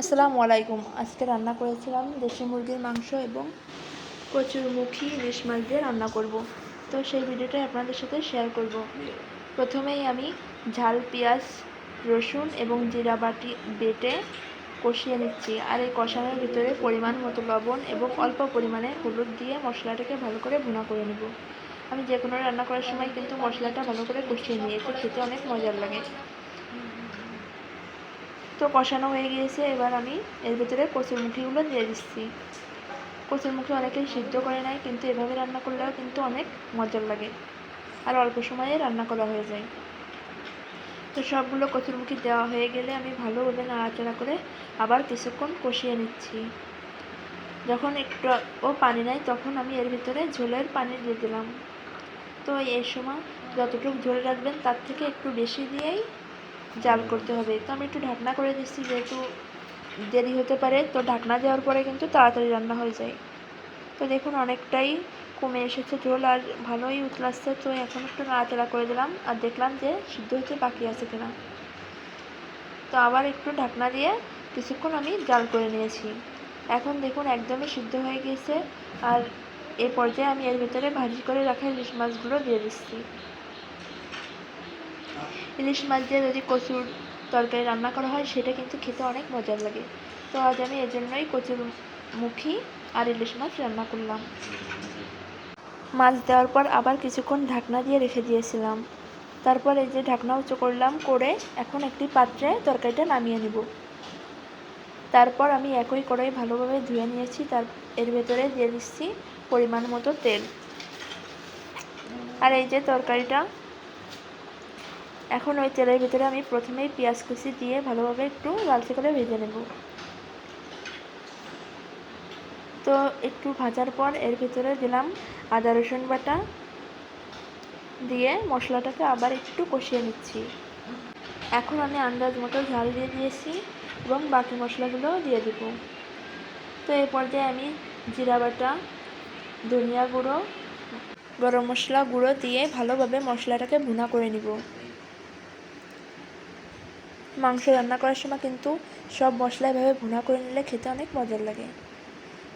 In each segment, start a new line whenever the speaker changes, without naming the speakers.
আসসালামু আলাইকুম। আজকে রান্না করেছিলাম দেশি মুরগির মাংস এবং কচুরমুখী ইলিশ মাছ দিয়ে রান্না করব। তো সেই ভিডিওটাই আপনাদের সাথে শেয়ার করব। প্রথমেই আমি ঝাল, পেঁয়াজ, রসুন এবং জিরা বাটি বেটে কষিয়ে নিচ্ছি। আর এই কষানোর ভিতরে পরিমাণ মতো লবণ এবং অল্প পরিমাণে হলুদ দিয়ে মশলাটাকে ভালো করে ভুনা করে নেব। আমি যে কোনো রান্না করার সময় কিন্তু মশলাটা ভালো করে কষিয়ে নিয়েছি খেতে অনেক মজার লাগে। তো কষানো হয়ে গিয়েছে, এবার আমি এর ভিতরে কচুরমুখিগুলো দিয়ে দিচ্ছি। কচুর কচুরমুখি অনেকেই সিদ্ধ করে নেয়, কিন্তু এভাবে রান্না করলেও কিন্তু অনেক মজার লাগে আর অল্প সময়ে রান্না করা হয়ে যায়। তো সবগুলো কচুরমুখি দেওয়া হয়ে গেলে আমি ভালোভাবে নাড়াচাড়া করে আবার কিছুক্ষণ কষিয়ে নিচ্ছি। যখন একটু ও পানি নেয় তখন আমি এর ভিতরে ঝোলের পানি দিয়ে দিলাম। তো এই সময় যতটুকু ঝোল রাখবেন, তার থেকে একটু বেশি দিয়েই জাল করতে হবে। তো আমি একটু ঢাকনা করে দিচ্ছি, যেহেতু দেরি হতে পারে, তো ঢাকনা দেওয়ার পরে কিন্তু তাড়াতাড়ি রান্না হয়ে যায়। তো দেখুন, অনেকটাই কমে এসেছে ঝোল আর ভালোই উতলাচ্ছে। তো এখন একটু নাড়াচাড়া করে দিলাম আর দেখলাম যে সিদ্ধ হতে বাকি আছে কিনা। তো আবার একটু ঢাকনা দিয়ে কিছুক্ষণ আমি জাল করে নিয়েছি। এখন দেখুন, একদমই সিদ্ধ হয়ে গিয়েছে আর এ পর্যায়ে আমি এর ভেতরে ভাজি করে রাখা ইলিশ মাছগুলো দিয়ে দিচ্ছি। ইলিশ মাছ দিয়ে যদি কচুর তরকারি রান্না করা হয়, সেটা কিন্তু খেতে অনেক মজার লাগে। তো আজ আমি এজন্যই কচুর মুখি আর ইলিশ মাছ রান্না করলাম। মাছ দেওয়ার পর আবার কিছুক্ষণ ঢাকনা দিয়ে রেখে দিয়েছিলাম। তারপর এই যে ঢাকনা উঁচু করলাম, করে এখন একটি পাত্রে তরকারিটা নামিয়ে নেব। তারপর আমি একই কড়াই ভালোভাবে ধুয়ে নিয়েছি, তার এর ভেতরে দিয়ে দিচ্ছি পরিমাণ মতো তেল। আর এই যে তরকারিটা এখন ওই তেলের ভিতরে আমি প্রথমেই পেঁয়াজ কুচি দিয়ে ভালোভাবে একটু লালচে করে ভেজে নেব। তো একটু ভাজার পর এর ভিতরে দিলাম আদা, রসুন বাটা দিয়ে মশলাটাকে আবার একটু কষিয়ে নিচ্ছি। এখন আমি আন্দাজ মতো ঝাল দিয়ে দিয়েছি এবং বাকি মশলাগুলোও দিয়ে দেব। তো এই পর্যায়ে আমি জিরা বাটা, ধনিয়া গুঁড়ো, গরম মশলা গুঁড়ো দিয়ে ভালোভাবে মশলাটাকে ভুনা করে নিব। মাংস রান্না করার সময় কিন্তু সব মশলা এভাবে ভুনা করে নিলে খেতে অনেক মজার লাগে।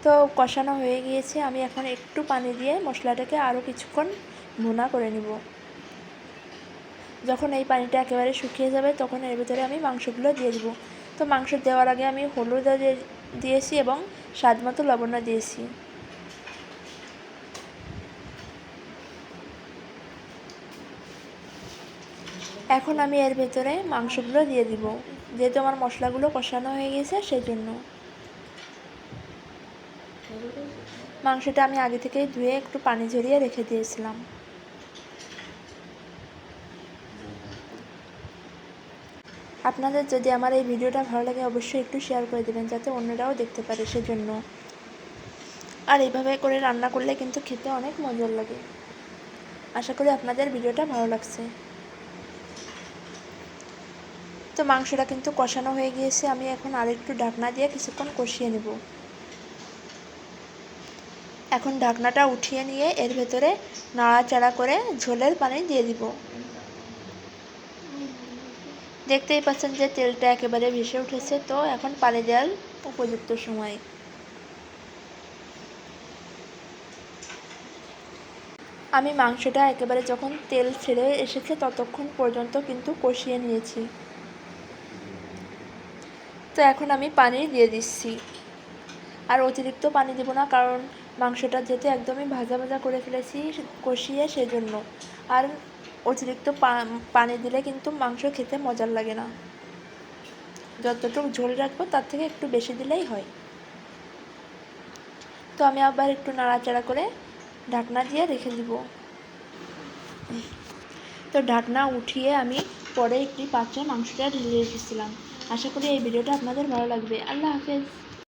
তো কষানো হয়ে গিয়েছে, আমি এখন একটু পানি দিয়ে মশলাটাকে আরও কিছুক্ষণ ভুনা করে নিব। যখন এই পানিটা একেবারে শুকিয়ে যাবে, তখন এর ভিতরে আমি মাংসগুলো দিয়ে দেবো। তো মাংস দেওয়ার আগে আমি হলুদ দিয়েছি এবং স্বাদ মতো লবণ দিয়েছি। এখন আমি এর ভেতরে মাংসগুলো দিয়ে দিব। যেহেতু আমার মশলাগুলো কষানো হয়ে গেছে সেই জন্য মাংসটা আমি আগে থেকেই ধুয়ে একটু পানি ঝরিয়ে রেখে দিয়েছিলাম। আপনাদের যদি আমার এই ভিডিওটা ভালো লাগে, অবশ্যই একটু শেয়ার করে দেবেন, যাতে অন্যরাও দেখতে পারে সেজন্য। আর এইভাবে করে রান্না করলে কিন্তু খেতে অনেক মজার লাগে। আশা করি আপনাদের ভিডিওটা ভালো লাগছে। তো মাংসটা কিন্তু কষানো হয়ে গিয়েছে, আমি এখন আরেকটু ঢাকনা দিয়ে কিছুক্ষণ কষিয়ে নেব। এখন ঢাকনাটা উঠিয়ে নিয়ে এর ভেতরে নাড়াচাড়া করে ঝোলের পানি দিয়ে দিব। দেখতেই পাচ্ছেন যে তেলটা একেবারে ভেসে উঠেছে, তো এখন পানি দেওয়ার উপযুক্ত সময়। আমি মাংসটা একেবারে যখন তেল ছেড়ে এসেছে ততক্ষণ পর্যন্ত কিন্তু কষিয়ে নিয়েছি। তো এখন আমি পানি দিয়ে দিচ্ছি। আর অতিরিক্ত পানি দেবো না, কারণ মাংসটা যেহেতু একদমই ভাজা ভাজা করে ফেলেছি কষিয়ে সেজন্য। আর অতিরিক্ত পানি দিলে কিন্তু মাংস খেতে মজার লাগে না। যতটুকু ঝোল রাখব তার থেকে একটু বেশি দিলেই হয়। তো আমি আবার একটু নাড়াচাড়া করে ঢাকনা দিয়ে রেখে দিব। তো ঢাকনা উঠিয়ে আমি পরে একটি পাত্রে মাংসটা ঢেলে রেখেছিলাম। আশা করি এই ভিডিওটা আপনাদের ভালো লাগবে। আল্লাহ হাফেজ।